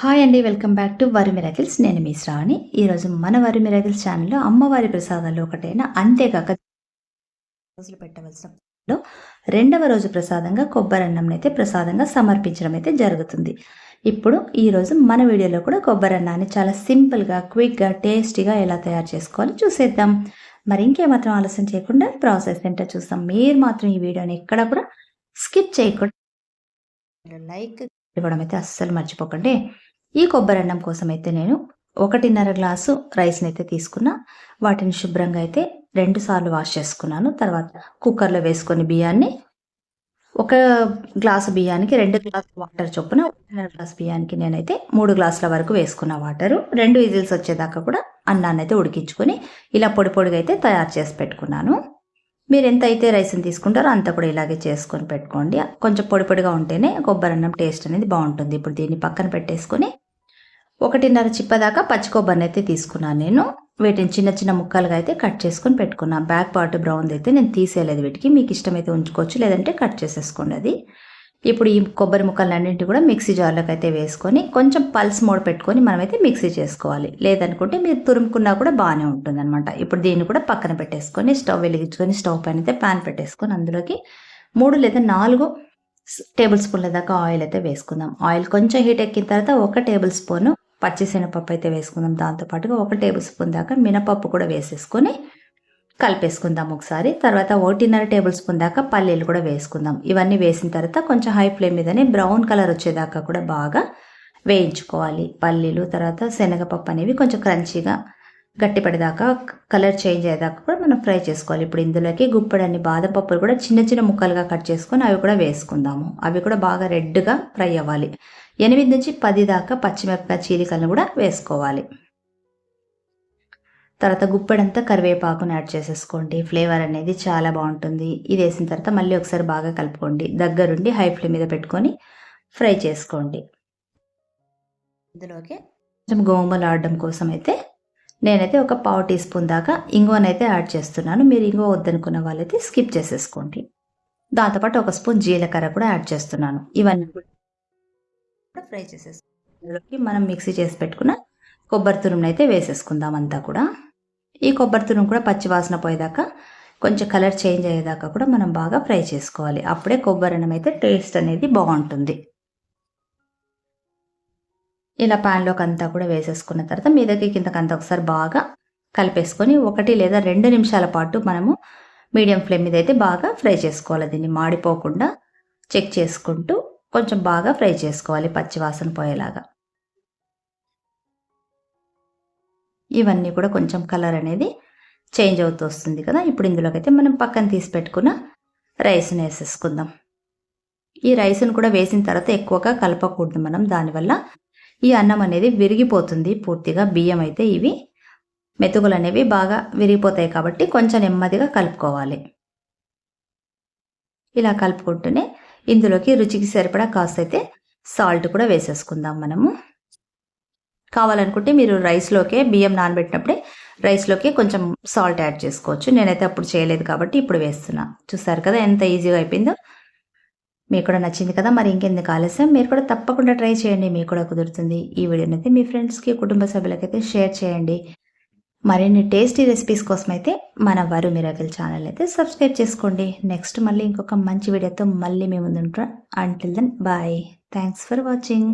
Hi అండి welcome back to Varu miracles నేను మీ శ్రావణి. ఈరోజు మన వరి మిరాకిల్స్ ఛానల్లో అమ్మవారి ప్రసాదాలు ఒకటైన అంతేకాక రోజులు పెట్టవలసిన రెండవ రోజు ప్రసాదంగా కొబ్బరి అన్నం అయితే ప్రసాదంగా సమర్పించడం అయితే జరుగుతుంది. ఇప్పుడు ఈరోజు మన వీడియోలో కూడా కొబ్బరి అన్నాన్ని చాలా సింపుల్గా క్విక్గా టేస్టీగా ఎలా తయారు చేసుకోవాలో చూసేద్దాం. మరి ఇంకేమాత్రం ఆలస్యం చేయకుండా ప్రాసెస్ ఏంటో చూస్తాం. మీరు మాత్రం ఈ వీడియోని ఎక్కడ కూడా స్కిప్ చేయకుండా లైక్ ఇవ్వడం అయితే అస్సలు మర్చిపోకండి. ఈ కొబ్బరి అన్నం కోసం అయితే నేను ఒకటిన్నర గ్లాసు రైస్ని అయితే తీసుకున్నా. వాటిని శుభ్రంగా అయితే రెండు సార్లు వాష్ చేసుకున్నాను. తర్వాత కుక్కర్లో వేసుకొని బియ్యాన్ని ఒక గ్లాసు బియ్యానికి రెండు గ్లాసు వాటర్ చొప్పున ఒకటిన్నర గ్లాస్ బియ్యానికి నేనైతే మూడు గ్లాసుల వరకు వేసుకున్న వాటరు. రెండు విజిల్స్ వచ్చేదాకా కూడా అన్నాన్ని అయితే ఉడికించుకొని ఇలా పొడి పొడిగా అయితే తయారు చేసి పెట్టుకున్నాను. మీరు ఎంత అయితే రైస్ని తీసుకుంటారో అంత కూడా ఇలాగే చేసుకొని పెట్టుకోండి. కొంచెం పొడి పొడిగా ఉంటేనే కొబ్బరి అన్నం టేస్ట్ అనేది బాగుంటుంది. ఇప్పుడు దీన్ని పక్కన పెట్టేసుకొని ఒకటిన్నర చిప్పదాకా పచ్చి కొబ్బరిని అయితే తీసుకున్నాను నేను. వీటిని చిన్న చిన్న ముక్కలుగా అయితే కట్ చేసుకొని పెట్టుకున్నా బ్యాక్ పార్ట్ బ్రౌన్ అయితే నేను తీసేయలేదు వీటికి. మీకు ఇష్టమైతే ఉంచుకోవచ్చు లేదంటే కట్ చేసేసుకోండి అది. ఇప్పుడు ఈ కొబ్బరి ముక్కలన్నింటి కూడా మిక్సీ జార్లోకి అయితే వేసుకొని కొంచెం పల్స్ మోడ పెట్టుకొని మనమైతే మిక్సీ చేసుకోవాలి. లేదనుకుంటే మీరు తురుముకున్నా కూడా బాగానే ఉంటుంది అనమాట ఇప్పుడు దీన్ని కూడా పక్కన పెట్టేసుకొని స్టవ్ వెలిగించుకొని స్టవ్ పైన అయితే ప్యాన్ పెట్టేసుకొని అందులోకి మూడు లేదా నాలుగు టేబుల్ స్పూన్ల దాకా ఆయిల్ అయితే వేసుకుందాం. ఆయిల్ కొంచెం హీట్ ఎక్కిన తర్వాత ఒక టేబుల్ స్పూను పచ్చిశనగపప్పు అయితే వేసుకుందాం. దాంతోపాటుగా ఒక టేబుల్ స్పూన్ దాకా మినపప్పు కూడా వేసేసుకొని కలిపేసుకుందాం ఒకసారి. తర్వాత ఒకటిన్నర టేబుల్ స్పూన్ దాకా పల్లీలు కూడా వేసుకుందాం. ఇవన్నీ వేసిన తర్వాత కొంచెం హై ఫ్లేమ్ మీదనే బ్రౌన్ కలర్ వచ్చేదాకా కూడా బాగా వేయించుకోవాలి. పల్లీలు తర్వాత శనగపప్పు అనేవి కొంచెం క్రంచీగా గట్టిపడేదాకా కలర్ చేంజ్ అయ్యేదాకా కూడా మనం ఫ్రై చేసుకోవాలి. ఇప్పుడు ఇందులోకి గుప్పడన్ని బాదం పప్పులు కూడా చిన్న చిన్న ముక్కలుగా కట్ చేసుకొని అవి కూడా వేసుకుందాము. అవి కూడా బాగా రెడ్గా ఫ్రై అవ్వాలి. ఎనిమిది నుంచి పది దాకా పచ్చిమిరపకాయ చీలికలను కూడా వేసుకోవాలి. తర్వాత గుప్పెడంతా కరివేపాకును యాడ్ చేసేసుకోండి. ఫ్లేవర్ అనేది చాలా బాగుంటుంది. ఇది వేసిన తర్వాత మళ్ళీ ఒకసారి బాగా కలుపుకోండి. దగ్గరుండి హై ఫ్లేమ్ మీద పెట్టుకొని ఫ్రై చేసుకోండి. ఇందులోకి కొంచెం గోమలు ఆడడం కోసం అయితే నేనైతే ఒక పావు టీ స్పూన్ దాకా ఇంగువనైతే యాడ్ చేస్తున్నాను. మీరు ఇంగువ వద్దనుకున్న వాళ్ళైతే స్కిప్ చేసేసుకోండి. దాంతోపాటు ఒక స్పూన్ జీలకర్ర కూడా యాడ్ చేస్తున్నాను. ఇవన్నీ కూడా ఫ్రై చేసేసుకోండి మనం మిక్సీ చేసి పెట్టుకున్న కొబ్బరి తురుమును అయితే వేసేసుకుందాం అంతా కూడా. ఈ కొబ్బరి తురుము కూడా పచ్చివాసన పోయేదాకా కొంచెం కలర్ చేంజ్ అయ్యేదాకా కూడా మనం బాగా ఫ్రై చేసుకోవాలి. అప్పుడే కొబ్బరి అన్నం అయితే టేస్ట్ అనేది బాగుంటుంది. ఇలా ప్యాన్లోకి అంతా కూడా వేసేసుకున్న తర్వాత మీదకి కిందకంతా ఒకసారి బాగా కలిపేసుకొని ఒకటి లేదా రెండు నిమిషాల పాటు మనము మీడియం ఫ్లేమ్ మీద అయితే బాగా ఫ్రై చేసుకోవాలి. దీన్ని మాడిపోకుండా చెక్ చేసుకుంటూ కొంచెం బాగా ఫ్రై చేసుకోవాలి పచ్చివాసన పోయేలాగా. ఇవన్నీ కూడా కొంచెం కలర్ అనేది చేంజ్ అవుతూ వస్తుంది కదా. ఇప్పుడు ఇందులోకి అయితే మనం పక్కన తీసి పెట్టుకున్న రైస్ని వేసేసుకుందాం. ఈ రైస్ని కూడా వేసిన తర్వాత ఎక్కువగా కలపకూడదు మనం. దానివల్ల ఈ అన్నం అనేది విరిగిపోతుంది పూర్తిగా బియ్యం అయితే ఇవి మెతుకులు అనేవి బాగా విరిగిపోతాయి కాబట్టి కొంచెం నెమ్మదిగా కలుపుకోవాలి. ఇలా కలుపుకుంటూనే ఇందులోకి రుచికి సరిపడా కాస్త అయితే సాల్ట్ కూడా వేసేసుకుందాం మనము. కావాలనుకుంటే మీరు రైస్లోకే బియ్యం నానబెట్టినప్పుడే రైస్లోకి కొంచెం సాల్ట్ యాడ్ చేసుకోవచ్చు. నేనైతే అప్పుడు చేయలేదు కాబట్టి ఇప్పుడు వేస్తున్నా. చూసారు కదా ఎంత ఈజీగా అయిపోయిందో? మీకు కూడా నచ్చింది కదా మరి ఇంకెందుకు ఆలస్యం? మీరు కూడా తప్పకుండా ట్రై చేయండి మీకు కూడా కుదురుతుంది. ఈ వీడియోని అయితే మీ ఫ్రెండ్స్కి కుటుంబ సభ్యులకైతే షేర్ చేయండి. మరిన్ని టేస్టీ రెసిపీస్ కోసం అయితే మన వరు మిరాకిల్ ఛానల్ అయితే సబ్స్క్రైబ్ చేసుకోండి. నెక్స్ట్ మళ్ళీ ఇంకొక మంచి వీడియోతో మళ్ళీ మేము ముందుంటాం. Until then bye thanks for watching